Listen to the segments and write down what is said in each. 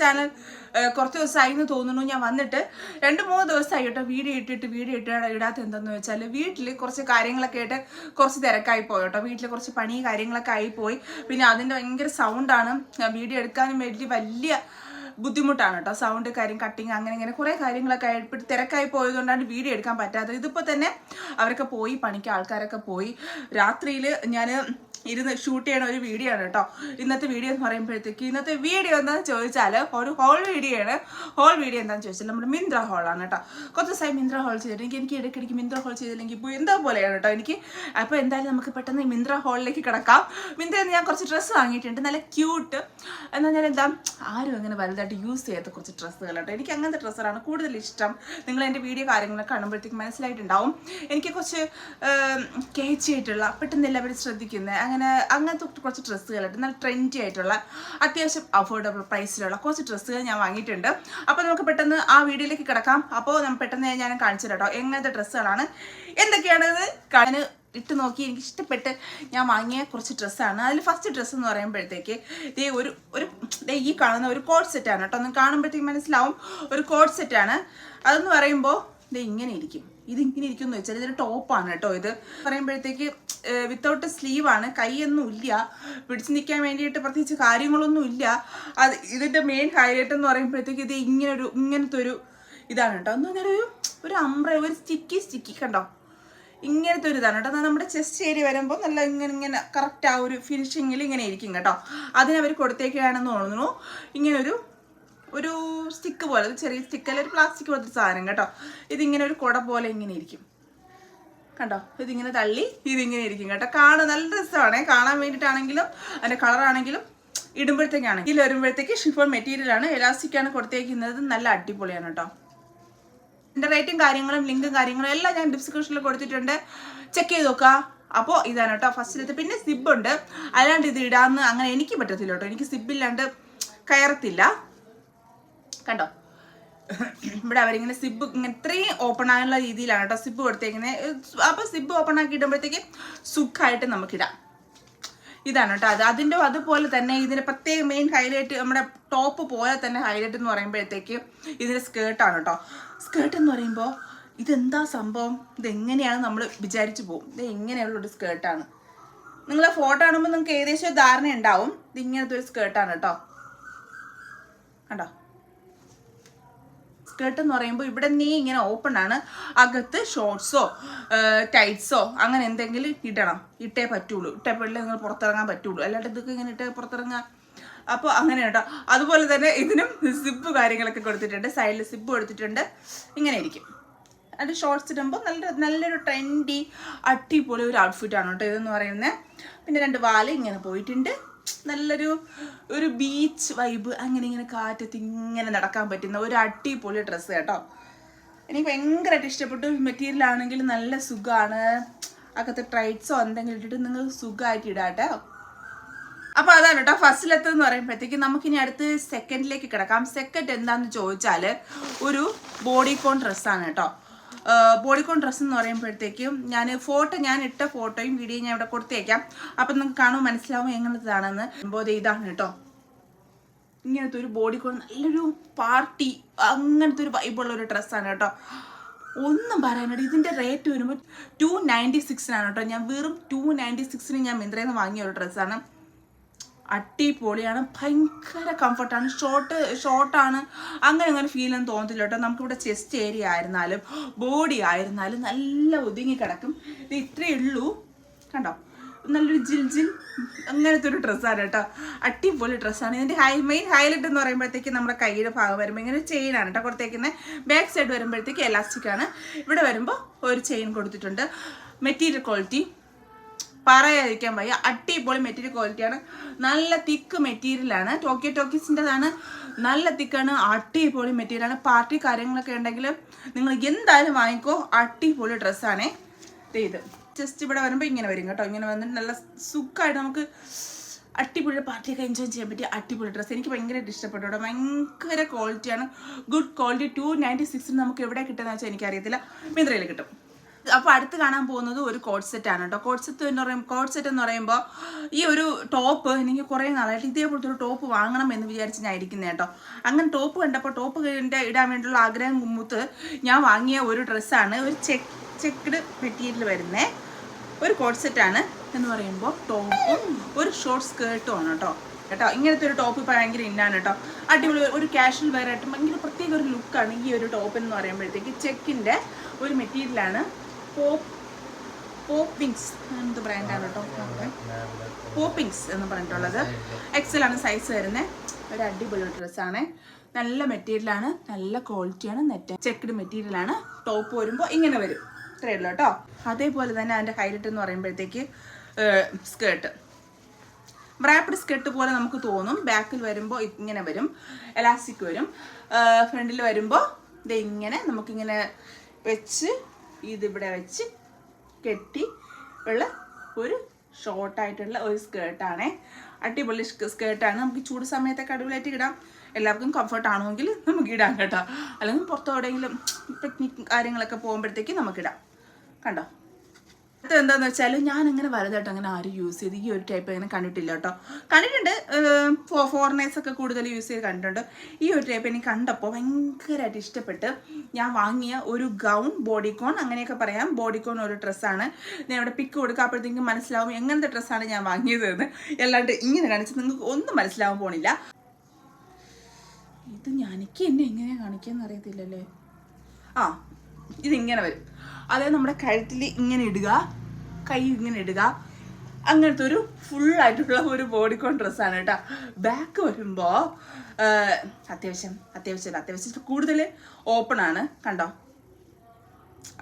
Channel കുറച്ച് ദിവസമായി എന്ന് തോന്നുന്നു ഞാൻ വന്നിട്ട്. രണ്ട് മൂന്ന് ദിവസമായി കേട്ടോ വീഡിയോ ഇട്ടിട്ട് വീഡിയോ ഇട്ട് ഇടാത്ത എന്തെന്ന് വെച്ചാൽ വീട്ടിൽ കുറച്ച് കാര്യങ്ങളൊക്കെ ആയിട്ട് കുറച്ച് തിരക്കായി പോയി കേട്ടോ. വീട്ടിൽ കുറച്ച് പണി കാര്യങ്ങളൊക്കെ ആയിപ്പോയി പിന്നെ അതിന്റെ ഭയങ്കര സൗണ്ടാണ് വീഡിയോ എടുക്കാനും വേണ്ടി വലിയ ബുദ്ധിമുട്ടാണ് കേട്ടോ. സൗണ്ട് കാര്യം കട്ടിങ് അങ്ങനെ ഇങ്ങനെ കുറേ കാര്യങ്ങളൊക്കെ ആയിട്ട് തിരക്കായി പോയതുകൊണ്ടാണ് വീഡിയോ എടുക്കാൻ പറ്റാത്തത്. ഇതിപ്പോൾ തന്നെ അവരൊക്കെ പോയി പണിക്ക് ആൾക്കാരൊക്കെ പോയി. രാത്രിയിൽ ഞാൻ ഇരുന്ന് ഷൂട്ട് ചെയ്യണ ഒരു വീഡിയോ ആണ് കേട്ടോ ഇന്നത്തെ വീഡിയോ എന്ന് പറയുമ്പോഴത്തേക്ക് ഇന്നത്തെ വീഡിയോ എന്താണെന്ന് ചോദിച്ചാൽ ഒരു ഹോൾ വീഡിയോ ആണ്. ഹോൾ വീഡിയോ എന്താണെന്ന് ചോദിച്ചാൽ നമ്മുടെ മിന്ത്ര ഹോളാണ് കേട്ടോ കുറച്ച് ദിവസമായി മിന്ത്ര ഹോൾ ചെയ്തിട്ട് എനിക്ക് ഇടയ്ക്കിടയ്ക്ക് മിന്ത്ര ഹോൾ ചെയ്തില്ലെങ്കിൽ ഇപ്പോൾ എന്താ പോലെയാണ് കേട്ടോ എനിക്ക്? അപ്പോൾ എന്തായാലും നമുക്ക് പെട്ടെന്ന് മിന്ത്ര ഹോളിലേക്ക് കിടക്കാം. മിന്ത്രയിൽ ഞാൻ കുറച്ച് ഡ്രസ്സ് വാങ്ങിയിട്ടുണ്ട്. നല്ല ക്യൂട്ട് എന്നാൽ ഞാൻ എന്താ ആരും അങ്ങനെ വലുതായിട്ട് യൂസ് ചെയ്യാത്ത കുറച്ച് ഡ്രസ്സുകൾ കേട്ടോ എനിക്ക് അങ്ങനത്തെ ഡ്രസ്സുകളാണ് കൂടുതൽ ഇഷ്ടം. നിങ്ങൾ എന്റെ വീഡിയോ കാര്യങ്ങളൊക്കെ കാണുമ്പോഴത്തേക്ക് മനസ്സിലായിട്ടുണ്ടാവും. എനിക്ക് കുറച്ച് കേച്ചിയായിട്ടുള്ള പെട്ടെന്ന് എല്ലാവരും ശ്രദ്ധിക്കുന്നത് അങ്ങനെ അങ്ങനത്തെ കുറച്ച് ഡ്രസ്സുകളായിട്ട് നല്ല ട്രെൻഡി ആയിട്ടുള്ള അത്യാവശ്യം അഫോർഡബിൾ പ്രൈസിലുള്ള കുറച്ച് ഡ്രസ്സുകൾ ഞാൻ വാങ്ങിയിട്ടുണ്ട്. അപ്പോൾ നമുക്ക് പെട്ടെന്ന് ആ വീഡിയോയിലേക്ക് കിടക്കാം. അപ്പോൾ നമ്മൾ പെട്ടെന്ന് ഞാൻ കാണിച്ചു കേട്ടോ എങ്ങനത്തെ ഡ്രസ്സുകളാണ്? എന്തൊക്കെയാണത് കാണാൻ ഇട്ട് നോക്കി എനിക്ക് ഇഷ്ടപ്പെട്ട് ഞാൻ വാങ്ങിയ കുറച്ച് ഡ്രസ്സാണ്. അതിൽ ഫസ്റ്റ് ഡ്രസ്സ് എന്ന് പറയുമ്പോഴത്തേക്ക് ദേ ഒരു ഒരു ദേ ഈ കാണുന്ന ഒരു കോഡ് സെറ്റാണ് കേട്ടോ. ഒന്ന് കാണുമ്പോഴത്തേക്ക് മനസ്സിലാവും. ഒരു കോഡ് സെറ്റാണ് അതെന്ന് പറയുമ്പോൾ ഇത് ഇങ്ങനെ ഇരിക്കും. ഇത് ഇങ്ങനെ ഇരിക്കും എന്ന് വെച്ചാൽ ഇതൊരു ടോപ്പാണ് കേട്ടോ ഇത്. പറയുമ്പോഴത്തേക്ക് വിത്തൗട്ട് സ്ലീവാണ് കൈയൊന്നും ഇല്ല. പിടിച്ചു നിൽക്കാൻ വേണ്ടിയിട്ട് പ്രത്യേകിച്ച് കാര്യങ്ങളൊന്നും ഇല്ല. അത് ഇതിന്റെ മെയിൻ ഹൈലൈറ്റ് എന്ന് പറയുമ്പോഴത്തേക്ക് ഇത് ഇങ്ങനെ ഒരു ഇങ്ങനത്തെ ഒരു ഇതാണ് കേട്ടോ. എന്ന് പറഞ്ഞാൽ ഒരു ഒരു അമ്പ്ര ഒരു സ്റ്റിക്കി സ്റ്റിക്കി കണ്ടോ? ഇങ്ങനത്തെ ഒരു ഇതാണ് കേട്ടോ. നമ്മുടെ ചെസ്റ്റ് ഏരിയ വരുമ്പോൾ നല്ല ഇങ്ങനെ ഇങ്ങനെ കറക്റ്റ് ആ ഒരു ഫിനിഷിങ്ങിൽ ഇങ്ങനെ ഇരിക്കും കേട്ടോ. അതിനവർ കൊടുത്തേക്കാണെന്ന് തോന്നുന്നു. ഇങ്ങനെ ഒരു സ്റ്റിക്ക് പോലെ ഒരു ചെറിയ സ്റ്റിക്ക് അല്ല ഒരു പ്ലാസ്റ്റിക് പോലത്തെ സാധനം കേട്ടോ. ഇതിങ്ങനെ ഒരു കുട പോലെ ഇങ്ങനെ ഇരിക്കും. കണ്ടോ? ഇതിങ്ങനെ തള്ളി ഇതിങ്ങനെ ഇരിക്കും കേട്ടോ. കാണാൻ നല്ല രസമാണ്. കാണാൻ വേണ്ടിയിട്ടാണെങ്കിലും അതിന്റെ കളറാണെങ്കിലും ഇടുമ്പോഴത്തേക്കാണ്. ഇതിൽ വരുമ്പോഴത്തേക്ക് ഷിഫോൺ മെറ്റീരിയൽ ആണ്. എലാസ്റ്റിക് ആണ് കൊടുത്തേക്കുന്നത്. നല്ല അടിപൊളിയാണ് കേട്ടോ. എന്റെ റേറ്റും കാര്യങ്ങളും ലിങ്കും കാര്യങ്ങളും എല്ലാം ഞാൻ ഡിസ്ക്രിപ്ഷനിൽ കൊടുത്തിട്ടുണ്ട്. ചെക്ക് ചെയ്ത് നോക്കുക. അപ്പോൾ ഇതാണ് കേട്ടോ ഫസ്റ്റിലത്തെ പിന്നെ സിബ് ഉണ്ട്. അല്ലാണ്ട് ഇത് ഇടാന്ന് അങ്ങനെ എനിക്ക് പറ്റത്തില്ല കേട്ടോ. എനിക്ക് സിബില്ലാണ്ട് കയറത്തില്ല. കണ്ടോ? ഇവിടെ അവരിങ്ങനെ സിബ് ഇങ്ങനെ ഇത്രയും ഓപ്പൺ ആയുള്ള രീതിയിലാണ് കേട്ടോ സിബ് കൊടുത്തേക്കുന്നത് അപ്പോൾ സിബ് ഓപ്പൺ ആക്കി ഇടുമ്പോഴത്തേക്ക് സുഖമായിട്ട് നമുക്കിടാം. ഇതാണ് കേട്ടോ അത്. അതിന്റെ അതുപോലെ തന്നെ ഇതിന് പ്രത്യേക മെയിൻ ഹൈലൈറ്റ് നമ്മുടെ ടോപ്പ് പോലെ തന്നെ ഹൈലൈറ്റ് എന്ന് പറയുമ്പോഴത്തേക്ക് ഇതിന്റെ സ്കേർട്ടാണ് കേട്ടോ. സ്കേർട്ട് എന്ന് പറയുമ്പോൾ ഇതെന്താ സംഭവം? ഇതെങ്ങനെയാണ് നമ്മൾ വിചാരിച്ചു പോകും? ഇത് എങ്ങനെയുള്ളൊരു സ്കേർട്ടാണ് നിങ്ങൾ ഫോട്ടോ കാണുമ്പോൾ നിങ്ങൾക്ക് ഏകദേശം ഒരു ധാരണ ഉണ്ടാവും ഇത് ഇങ്ങനത്തെ ഒരു സ്കേർട്ടാണ് കേട്ടോ. കണ്ടോ? സ്കേർട്ട് എന്ന് പറയുമ്പോൾ ഇവിടെ നീ ഇങ്ങനെ ഓപ്പൺ ആണ്. അകത്ത് ഷോർട്ട്സോ ടൈറ്റ്സോ അങ്ങനെ എന്തെങ്കിലും ഇടണം. ഇട്ടേ പറ്റുള്ളൂ. ഇട്ടേ പറ്റില്ല നിങ്ങൾ പുറത്തിറങ്ങാൻ പറ്റുള്ളൂ. അല്ലാണ്ട് ഇതൊക്കെ ഇങ്ങനെ ഇട്ടേ പുറത്തിറങ്ങാൻ അപ്പോൾ അങ്ങനെ കേട്ടോ. അതുപോലെ തന്നെ ഇതിനും സിബ് കാര്യങ്ങളൊക്കെ കൊടുത്തിട്ടുണ്ട്. സൈഡിൽ സിബ് കൊടുത്തിട്ടുണ്ട്. ഇങ്ങനെ ഇരിക്കും. അത് ഷോർട്സ് ഇടുമ്പോൾ നല്ല നല്ലൊരു ട്രെൻഡി അടിപൊളി ഒരു ഔട്ട്ഫിറ്റാണ് കേട്ടോ ഇതെന്ന് പറയുന്നത് പിന്നെ രണ്ട് വാൽ ഇങ്ങനെ പോയിട്ടുണ്ട്. നല്ലൊരു ഒരു ബീച്ച് വൈബ് അങ്ങനെ ഇങ്ങനെ കാറ്റത്ത് ഇങ്ങനെ നടക്കാൻ പറ്റുന്ന ഒരു അടിപൊളി ഡ്രസ്സ് കേട്ടോ. എനിക്ക് ഭയങ്കരമായിട്ട് ഇഷ്ടപ്പെട്ടു. മെറ്റീരിയൽ ആണെങ്കിൽ നല്ല സുഖമാണ് അകത്ത് ട്രൈറ്റ്സോ എന്തെങ്കിലും ഇട്ടിട്ട് നിങ്ങൾ സുഖമായിട്ട് ഇടാട്ടോ. അപ്പൊ അതാണ് കേട്ടോ ഫസ്റ്റിലെത്തെന്ന് പറയുമ്പോഴത്തേക്ക് നമുക്കിനി അടുത്ത് സെക്കൻഡിലേക്ക് കിടക്കാം. സെക്കൻഡ് എന്താന്ന് ചോദിച്ചാൽ ഒരു ബോഡി കോൺ ഡ്രസ്സാണ് കേട്ടോ. ബോഡിക്കോൺ ഡ്രസ്സ് എന്ന് പറയുമ്പോഴത്തേക്കും ഞാൻ ഫോട്ടോ ഞാൻ ഇട്ട ഫോട്ടോയും വീഡിയോയും ഞാൻ ഇവിടെ കൊടുത്തേക്കാം. അപ്പം നിങ്ങൾക്ക് കാണുമ്പോൾ മനസ്സിലാവും എങ്ങനത്തതാണെന്ന്. അപ്പോൾ ഇതാണ് കേട്ടോ. ഇങ്ങനത്തെ ഒരു ബോഡിക്കോൺ നല്ലൊരു പാർട്ടി അങ്ങനത്തെ ഒരു വൈബുള്ള ഒരു ഡ്രസ്സാണ് കേട്ടോ. ഒന്നും പറയാനായിട്ട് ഇതിന്റെ റേറ്റ് വരുമ്പോൾ ടു നയന്റി സിക്സിനാണ് കേട്ടോ. ഞാൻ വെറും ടു നയന്റി സിക്സിന് ഞാൻ മിന്ത്രയിൽ നിന്ന് വാങ്ങിയ ഒരു ഡ്രസ്സാണ്. അടിപൊളിയാണ്. ഭയങ്കര കംഫർട്ടാണ് ഷോർട്ട് ഷോർട്ടാണ് അങ്ങനെ അങ്ങനെ ഫീൽ ഒന്നും തോന്നത്തില്ല കേട്ടോ. നമുക്കിവിടെ ചെസ്റ്റ് ഏരിയ ആയിരുന്നാലും ബോഡി ആയിരുന്നാലും നല്ല ഒതുങ്ങി കിടക്കും. ഇത് ഇത്രയേ ഉള്ളൂ. കണ്ടോ? നല്ലൊരു ജിൽ ജിൽ അങ്ങനത്തെ ഒരു ഡ്രസ്സാണ് കേട്ടോ. അടിപൊളി ഡ്രസ്സാണ് ഇതിന്റെ ഹൈ മെയിൻ ഹൈലൈറ്റ് എന്ന് പറയുമ്പോഴത്തേക്ക് നമ്മുടെ കയ്യുടെ ഭാഗം വരുമ്പോൾ ഇങ്ങനെ ചെയിനാണ് കേട്ടോ കൊടുത്തേക്കുന്നത് ബാക്ക് സൈഡ് വരുമ്പോഴത്തേക്ക് എലാസ്റ്റിക് ആണ്. ഇവിടെ വരുമ്പോൾ ഒരു ചെയിൻ കൊടുത്തിട്ടുണ്ട്. മെറ്റീരിയൽ ക്വാളിറ്റി പറയാതിരിക്കാൻ വയ്യ. അടിപൊളി മെറ്റീരിയൽ ക്വാളിറ്റിയാണ് നല്ല തിക്ക് മെറ്റീരിയലാണ് ടോക്കിയോ ടോക്കീസിന്റെതാണ് നല്ല തിക്കാണ് അടിപൊളി മെറ്റീരിയലാണ് പാർട്ടി കാര്യങ്ങളൊക്കെ ഉണ്ടെങ്കിൽ നിങ്ങൾ എന്തായാലും വാങ്ങിക്കോ. അടിപൊളി ഡ്രസ്സാണേ ഇത്. ജസ്റ്റ് ഇവിടെ വരുമ്പോൾ ഇങ്ങനെ വരും കേട്ടോ. ഇങ്ങനെ വന്നിട്ട് നല്ല സുഖമായിട്ട് നമുക്ക് അടിപൊളി പാർട്ടിയൊക്കെ എൻജോയ് ചെയ്യാൻ പറ്റിയ അടിപൊളി ഡ്രസ്സ് എനിക്ക് ഭയങ്കരമായിട്ട് ഇഷ്ടപ്പെട്ടു കേട്ടോ. ഭയങ്കര ക്വാളിറ്റിയാണ് ഗുഡ് ക്വാളിറ്റി ടു നയന്റി സിക്സിന് നമുക്ക് എവിടെ കിട്ടുന്നത് വെച്ചാൽ എനിക്കറിയത്തില്ല. മിന്ത്രയിൽ കിട്ടും. അപ്പോൾ അടുത്ത് കാണാൻ പോകുന്നത് ഒരു കോഡ് സെറ്റ് ആണ് കേട്ടോ. കോഡ് സെറ്റ് എന്ന് പറയുമ്പോൾ കോഡ് സെറ്റ് എന്ന് പറയുമ്പോൾ ഈ ഒരു ടോപ്പ് എനിക്ക് കുറേ നാളായിട്ട് ഇതേപോലത്തെ ഒരു ടോപ്പ് വാങ്ങണം എന്ന് വിചാരിച്ച് ഞാൻ ഇരിക്കുന്നത് കേട്ടോ. അങ്ങനെ ടോപ്പ് കണ്ടപ്പോൾ ടോപ്പ് ഇടാൻ വേണ്ടിയുള്ള ആഗ്രഹം മുമ്പത്ത് ഞാൻ വാങ്ങിയ ഒരു ഡ്രസ്സാണ് ഒരു ചെക്ക് ചെക്ക്ഡ് മെറ്റീരിയൽ വരുന്നേ ഒരു കോഡ് ആണ് എന്ന് പറയുമ്പോൾ ടോപ്പും ഒരു ഷോർട്ട് സ്കേർട്ടും ആണ് കേട്ടോ. കേട്ടോ ഇങ്ങനത്തെ ഒരു ടോപ്പ് ഇപ്പോൾ ഭയങ്കര ഇന്നാണ് കേട്ടോ. അടിപൊളി ഒരു കാഷ്വൽ വെയർ ആയിട്ട് ഭയങ്കര പ്രത്യേക ഒരു ലുക്കാണ് ഈ ഒരു ടോപ്പ് എന്ന് പറയുമ്പോഴത്തേക്ക് ചെക്കിന്റെ ഒരു മെറ്റീരിയലാണ് പോപ്പ് പോപ്പിങ്സ് എന്ത് ബ്രാൻഡാണ് കേട്ടോ പോപ്പിങ്സ് എന്ന് പറഞ്ഞിട്ടുള്ളത്. എക്സൽ ആണ് സൈസ് വരുന്നത് ഒരു അടിപൊളി ഡ്രസ്സാണ് നല്ല മെറ്റീരിയലാണ് നല്ല ക്വാളിറ്റിയാണ് നെറ്റ് ചെക്ക്ഡ് മെറ്റീരിയലാണ് ടോപ്പ് വരുമ്പോൾ ഇങ്ങനെ വരും. ഇത്രയേ കേട്ടോ. അതേപോലെ തന്നെ അതിന്റെ ഹൈലൈറ്റ് എന്ന് പറയുമ്പോഴത്തേക്ക് സ്കേർട്ട് റാപ്പിഡ് സ്കെട്ട് പോലെ നമുക്ക് തോന്നും. ബാക്കിൽ വരുമ്പോൾ ഇങ്ങനെ വരും. എലാസ്റ്റിക് വരും. ഫ്രണ്ടിൽ വരുമ്പോൾ ഇത് ഇങ്ങനെ നമുക്കിങ്ങനെ വെച്ച് ഇതിവിടെ വെച്ച് കെട്ടി ഉള്ള ഒരു ഷോർട്ടായിട്ടുള്ള ഒരു സ്കേർട്ടാണേ. അടിപൊളി സ്കേർട്ടാണ്. നമുക്ക് ചൂട് സമയത്തൊക്കെ അടിപൊളിയായിട്ട് ഇടാം. എല്ലാവർക്കും കംഫർട്ട് ആണെങ്കിൽ നമുക്ക് ഇടാം കേട്ടോ. അല്ലെങ്കിൽ പുറത്തോടെങ്കിലും പിക്നിക് കാര്യങ്ങളൊക്കെ പോകുമ്പോഴത്തേക്ക് നമുക്കിടാം കണ്ടോ? ഇത് എന്താന്ന് വെച്ചാൽ ഞാൻ അങ്ങനെ വലുതായിട്ട് അങ്ങനെ ആരും യൂസ് ചെയ്ത് ഈ ഒരു ടൈപ്പ് അങ്ങനെ കണ്ടിട്ടില്ല കേട്ടോ കണ്ടിട്ടുണ്ട് ഫോറിനേഴ്സ് ഒക്കെ കൂടുതൽ യൂസ് ചെയ്ത് കണ്ടിട്ടുണ്ട്. ഈ ഒരു ടൈപ്പ് എനിക്ക് കണ്ടപ്പോൾ ഭയങ്കരമായിട്ട് ഇഷ്ടപ്പെട്ട് ഞാൻ വാങ്ങിയ ഒരു ഗൗൺ ബോഡിക്കോൺ അങ്ങനെയൊക്കെ പറയാം. ബോഡിക്കോൺ ഒരു ഡ്രസ്സാണ് ഞാൻ ഇവിടെ പിക്ക് കൊടുക്കാപ്പോഴത്തേക്കും മനസ്സിലാവും എങ്ങനത്തെ ഡ്രസ്സാണ് ഞാൻ വാങ്ങിയത് എന്ന് അല്ലാണ്ട് ഇങ്ങനെ കാണിച്ച് നിങ്ങൾക്ക് ഒന്നും മനസ്സിലാവാൻ പോണില്ല. ഇത് ഞാനിക്ക് എന്നെ എങ്ങനെയാണ് കാണിക്കാന്ന് അറിയത്തില്ലല്ലേ? ആ ഇതിങ്ങനെ വരും. അതായത് നമ്മുടെ കഴുത്തിൽ ഇങ്ങനെ ഇടുക കൈ ഇങ്ങനെ ഇടുക. അങ്ങനത്തെ ഒരു ഫുൾ ആയിട്ടുള്ള ഒരു ബോഡിക്കോൺ ഡ്രസ്സാണ് കേട്ടോ. ബാക്ക് വരുമ്പോൾ അത്യാവശ്യം അത്യാവശ്യം അത്യാവശ്യം കൂടുതൽ ഓപ്പൺ ആണ്. കണ്ടോ?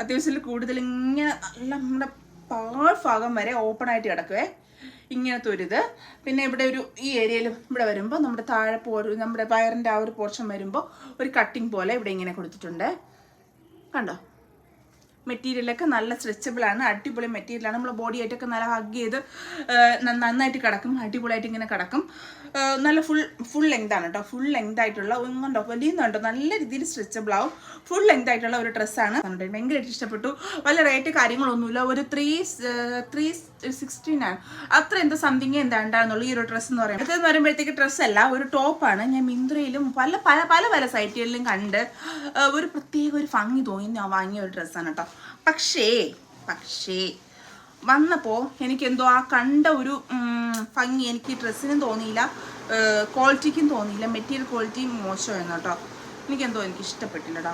അത്യാവശ്യത്തിൽ കൂടുതൽ ഇങ്ങനെ നല്ല നമ്മുടെ പാൾ ഭാഗം വരെ ഓപ്പൺ ആയിട്ട് കിടക്കുവേ. ഇങ്ങനത്തെ ഒരു ഇത്. പിന്നെ ഇവിടെ ഒരു ഈ ഏരിയയിൽ ഇവിടെ വരുമ്പോൾ നമ്മുടെ താഴെ പോ നമ്മുടെ വയറിന്റെ ആ ഒരു പോർഷൻ വരുമ്പോൾ ഒരു കട്ടിങ് പോലെ ഇവിടെ ഇങ്ങനെ കൊടുത്തിട്ടുണ്ട്. കണ്ടോ മെറ്റീരിയലൊക്കെ നല്ല സ്ട്രെച്ചബിൾ ആണ് അടിപൊളി മെറ്റീരിയലാണ്. നമ്മൾ ബോഡി ആയിട്ടൊക്കെ നല്ല ഹഗ് ചെയ്ത് നന്നായിട്ട് കിടക്കും അടിപൊളിയായിട്ട് ഇങ്ങനെ കിടക്കും. നല്ല ഫുൾ ഫുൾ ലെങ്ത് ആണ് കേട്ടോ ഫുൾ ലെങ്ത് ആയിട്ടുള്ള ഒന്നുണ്ടോ വലിയുന്നുണ്ടോ നല്ല രീതിയിൽ സ്ട്രെച്ചബിൾ ആവും ഫുൾ ലെങ്ത് ആയിട്ടുള്ള ഒരു ഡ്രസ്സാണ് ഭയങ്കരമായിട്ട് ഇഷ്ടപ്പെട്ടു. വല്ല റേറ്റ് കാര്യങ്ങളൊന്നുമില്ല. ഒരു ത്രീ ത്രീ സിക്സ്റ്റീൻ ആണ്. അത്ര എന്താ സംതിങ് എന്താ ഉണ്ടാകുന്നുള്ളൂ ഈ ഒരു ഡ്രസ്സ് എന്ന് പറയുന്നത് അടുത്തെന്ന് പറയുമ്പോഴത്തേക്ക് ഡ്രസ്സ് ഡ്രസ്സല്ല ഒരു ടോപ്പാണ് ഞാൻ മിന്ത്രയിലും പല പല പല പല സൈറ്റുകളിലും കണ്ട് ഒരു പ്രത്യേക ഒരു ഭംഗി തോന്നി ഞാൻ വാങ്ങിയ ഒരു ഡ്രസ്സാണ് കേട്ടോ പക്ഷേ പക്ഷേ വന്നപ്പോൾ എനിക്കെന്തോ ആ കണ്ട ഒരു ഭംഗി എനിക്ക് ഡ്രസ്സിനും തോന്നിയില്ല ക്വാളിറ്റിക്കും തോന്നിയില്ല മെറ്റീരിയൽ ക്വാളിറ്റിയും മോശമായിരുന്നു കേട്ടോ. എനിക്കെന്തോ എനിക്ക് ഇഷ്ടപ്പെട്ടില്ലടാ.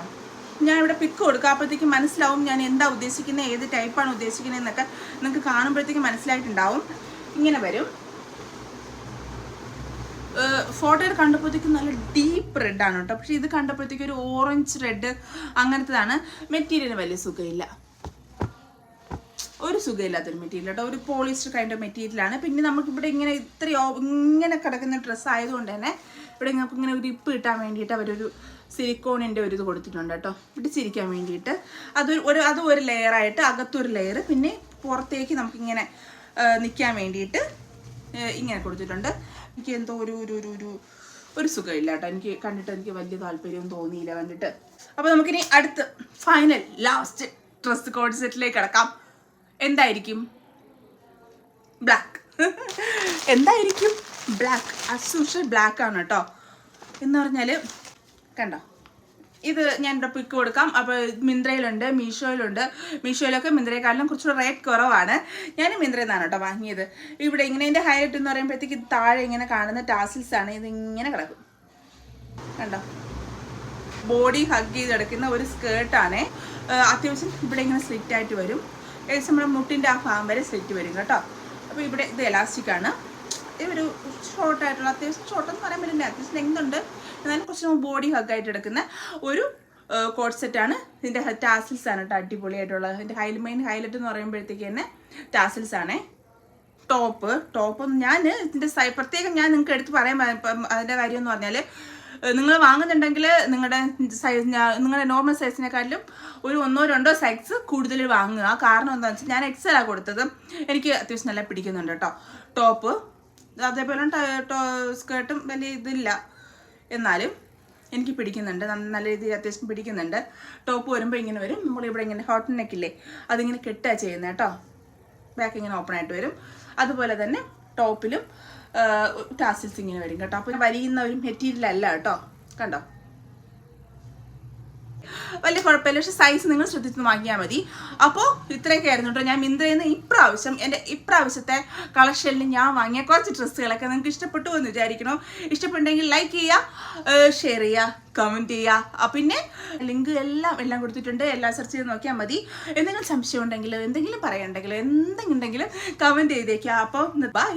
ഞാൻ ഇവിടെ പിക്ക് കൊടുക്കുക മനസ്സിലാവും ഞാൻ എന്താ ഉദ്ദേശിക്കുന്നത് ഏത് ടൈപ്പാണ് ഉദ്ദേശിക്കുന്നത് എന്നൊക്കെ നിങ്ങൾക്ക് കാണുമ്പോഴത്തേക്ക് മനസ്സിലായിട്ടുണ്ടാവും. ഇങ്ങനെ വരും. ഫോട്ടോയിൽ കണ്ടപ്പോഴത്തേക്കും നല്ല ഡീപ്പ് റെഡ് ആണ് കേട്ടോ. പക്ഷേ ഇത് കണ്ടപ്പോഴത്തേക്കും ഒരു ഓറഞ്ച് റെഡ് അങ്ങനത്തേതാണ്. മെറ്റീരിയൽ വലിയ സുഖമില്ല. സുഖമില്ലാത്തൊരു മെറ്റീരിയൽ കേട്ടോ ഒരു പോളിസ്റ്റർ കൈൻഡ് ഓഫ് മെറ്റീരിയലാണ് പിന്നെ നമുക്കിവിടെ ഇങ്ങനെ ഇത്രയോ ഇങ്ങനെ കിടക്കുന്ന ഡ്രസ്സ് ആയതുകൊണ്ട് തന്നെ ഇവിടെ നമുക്ക് ഇങ്ങനെ ഒരു ഇപ്പ് കിട്ടാൻ വേണ്ടിയിട്ട് അവരൊരു സിലിക്കോണിന്റെ ഒരു ഇത് കൊടുത്തിട്ടുണ്ട് കേട്ടോ. പിടിച്ചിരിക്കാൻ വേണ്ടിയിട്ട്. അത് ഒരു അത് ഒരു ലെയറായിട്ട് അകത്തൊരു ലെയർ പിന്നെ പുറത്തേക്ക് നമുക്കിങ്ങനെ നിൽക്കാൻ വേണ്ടിയിട്ട് ഇങ്ങനെ കൊടുത്തിട്ടുണ്ട്. എനിക്ക് എന്തോ ഒരു ഒരു ഒരു ഒരു ഒരു സുഖമില്ല കേട്ടോ. എനിക്ക് കണ്ടിട്ട് എനിക്ക് വലിയ താല്പര്യം തോന്നിയില്ല കണ്ടിട്ട്. അപ്പോൾ നമുക്കിനി അടുത്ത് ഫൈനൽ ലാസ്റ്റ് ഡ്രസ് കോഡ് സെറ്റിലേക്ക് കിടക്കാം. എന്തായിരിക്കും? ബ്ലാക്ക്. എന്തായിരിക്കും? ബ്ലാക്ക്. അസോഷ്യൽ ബ്ലാക്ക് ആണ് കേട്ടോ. എന്ന് പറഞ്ഞാൽ കണ്ടോ? ഇത് ഞാൻ ഇവിടെ പിക്ക് കൊടുക്കാം. അപ്പോൾ മിന്ത്രയിലുണ്ട് മീഷോയിലുണ്ട്. മീഷോയിലൊക്കെ മിന്ത്രയെക്കാളും കുറച്ചുകൂടെ റേറ്റ് കുറവാണ്. ഞാൻ മിന്ത്രയിൽ നിന്നാണ് കേട്ടോ വാങ്ങിയത്. ഇവിടെ ഇങ്ങനെ ഇതിന്റെ ഹൈലൈറ്റ് എന്ന് പറയുമ്പോഴത്തേക്ക് താഴെ ഇങ്ങനെ കാണുന്ന ടാസിൽസ് ആണ്. ഇത് ഇങ്ങനെ കിടക്കും. കണ്ടോ? ബോഡി ഹഗ് ചെയ്ത് കിടക്കുന്ന ഒരു സ്കേർട്ടാണ് അത്യാവശ്യം ഇവിടെ ഇങ്ങനെ സ്ലിറ്റ് ആയിട്ട് വരും. ഏകദേശം നമ്മുടെ മുട്ടിന്റെ ആ ഭാഗം വരെ സ്ലിറ്റ് വരും കേട്ടോ. അപ്പോൾ ഇവിടെ ഇത് എലാസ്റ്റിക് ആണ്. ഒരു ഷോർട്ടായിട്ടുള്ള അത്യാവശ്യം ഷോർട്ട് എന്ന് പറയാൻ പറ്റില്ല അത്യാവശ്യം ലെങ്ത് ഉണ്ട്. എന്നാലും കുറച്ച് ബോഡി ഹഗ് ആയിട്ട് എടുക്കുന്ന ഒരു കോഡ് സെറ്റാണ് ഇതിന്റെ ടാസിൽസ് ആണ് കേട്ടോ അടിപൊളിയായിട്ടുള്ളത് ഇതിന്റെ ഹൈ മെയിൻ ഹൈലൈറ്റ് എന്ന് പറയുമ്പോഴത്തേക്ക് തന്നെ ടാസിൽസ് ആണേ. ടോപ്പ് ടോപ്പ് ഞാൻ ഇതിന്റെ പ്രത്യേകം ഞാൻ നിങ്ങൾക്ക് എടുത്ത് പറയാൻ അതിന്റെ കാര്യം എന്ന് പറഞ്ഞാൽ നിങ്ങൾ വാങ്ങുന്നുണ്ടെങ്കിൽ നിങ്ങളുടെ സൈസ് നിങ്ങളുടെ നോർമൽ സൈസിനെക്കാട്ടിലും ഒരു ഒന്നോ രണ്ടോ സൈസ് കൂടുതൽ വാങ്ങുക. കാരണം എന്താണെന്ന് വെച്ചാൽ ഞാൻ എക്സലാണ് കൊടുത്തത്. എനിക്ക് അത്യാവശ്യം നല്ല പിടിക്കുന്നുണ്ട് കേട്ടോ ടോപ്പ് അതേപോലെ സ്കേർട്ടും വലിയ ഇതില്ല. എന്നാലും എനിക്ക് പിടിക്കുന്നുണ്ട്. നല്ല രീതിയിൽ അത്യാവശ്യം പിടിക്കുന്നുണ്ട്. ടോപ്പ് വരുമ്പോൾ ഇങ്ങനെ വരും. നമ്മളിവിടെ ഇങ്ങനെ ഹോട്ട് നെക്കില്ലേ അതിങ്ങനെ കെട്ടുക ചെയ്യുന്നത് കേട്ടോ ബാക്ക് ഇങ്ങനെ ഓപ്പൺ ആയിട്ട് വരും. അതുപോലെ തന്നെ ടോപ്പിലും ടാസിൽസ് ഇങ്ങനെ വരും കേട്ടോ. അപ്പോൾ വലിയുന്ന ഒരു മെറ്റീരിയൽ അല്ല കേട്ടോ. കണ്ടോ? വലിയ കുഴപ്പമില്ല. പക്ഷെ സൈസ് നിങ്ങൾ ശ്രദ്ധിച്ച് വാങ്ങിയാൽ മതി. അപ്പോൾ ഇത്രയൊക്കെ ആയിരുന്നു കേട്ടോ. ഞാൻ മിന്ത്രയിൽ നിന്ന് ഇപ്രാവശ്യം എന്റെ ഇപ്രാവശ്യത്തെ കളക്ഷനിൽ ഞാൻ വാങ്ങിയ കുറച്ച് ഡ്രസ്സുകളൊക്കെ നിങ്ങൾക്ക് ഇഷ്ടപ്പെട്ടു എന്ന് വിചാരിക്കണം ഇഷ്ടപ്പെട്ടെങ്കിൽ ലൈക്ക് ചെയ്യുക ഷെയർ ചെയ്യുക കമന്റ് ചെയ്യുക. പിന്നെ ലിങ്ക് എല്ലാം എല്ലാം കൊടുത്തിട്ടുണ്ട്. എല്ലാം സെർച്ച് ചെയ്ത് നോക്കിയാൽ മതി. എന്തെങ്കിലും സംശയം ഉണ്ടെങ്കിൽ എന്തെങ്കിലും പറയണ്ടെങ്കിൽ എന്തെങ്കിലും ഉണ്ടെങ്കിലും കമന്റ് ചെയ്തേക്കുക അപ്പോൾ ബൈ